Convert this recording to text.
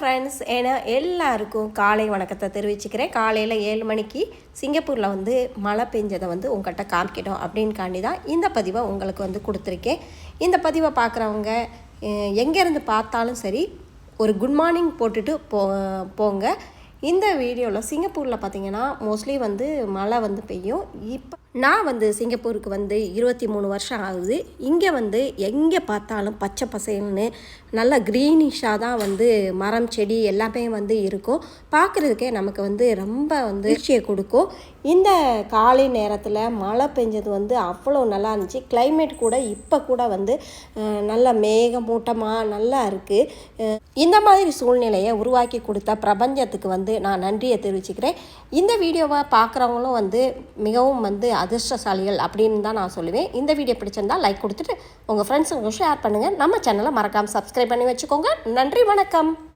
Friends ஏன்னா எல்லாருக்கும் காலை வணக்கத்தை தெரிவிச்சுக்கிறேன். காலையில் ஏழு மணிக்கு சிங்கப்பூரில் வந்து மழை பெஞ்சதை வந்து உங்கள்கிட்ட காமிக்கணும் அப்படின்காண்டி தான் இந்த பதிவை உங்களுக்கு வந்து கொடுத்துருக்கேன். இந்த பதிவை பார்க்குறவங்க எங்கேருந்து பார்த்தாலும் சரி ஒரு குட் மார்னிங் போட்டுட்டு போ போங்க. இந்த வீடியோவில் சிங்கப்பூரில் பார்த்தீங்கன்னா மோஸ்ட்லி வந்து மழை வந்து பெய்யும். இப்போ நான் வந்து சிங்கப்பூருக்கு வந்து இருபத்தி மூணு வருஷம் ஆகுது. இங்கே வந்து எங்கே பார்த்தாலும் பச்சை பசேல்னு நல்லா க்ரீனிஷாக தான் வந்து மரம் செடி எல்லாமே வந்து இருக்கும். பார்க்குறதுக்கே நமக்கு வந்து ரொம்ப வந்து வீழ்ச்சியை கொடுக்கும். இந்த காலை நேரத்தில் மழை பெஞ்சது வந்து அவ்வளோ நல்லா இருந்துச்சு. கிளைமேட் கூட இப்போ கூட வந்து அஹ், நல்ல மேகமூட்டமாக நல்லா இருக்குது இந்த மாதிரி சூழ்நிலையை உருவாக்கி கொடுத்த பிரபஞ்சத்துக்கு வந்து நான் நன்றியை தெரிவிச்சுக்கிறேன். இந்த வீடியோவை பார்க்குறவங்களும் வந்து மிகவும் வந்து அதிர்ஷ்டசாலிகள் அப்படின்னு தான் நான் சொல்லுவேன். இந்த வீடியோ பிடிச்சிருந்தா லைக் கொடுத்துட்டு உங்கள் ஃப்ரெண்ட்ஸுக்கு ஷேர் பண்ணுங்கள் நம்ம சேனலை மறக்காமல் சப்ஸ்கிரைப் பண்ணி வச்சுக்கோங்க. நன்றி வணக்கம்.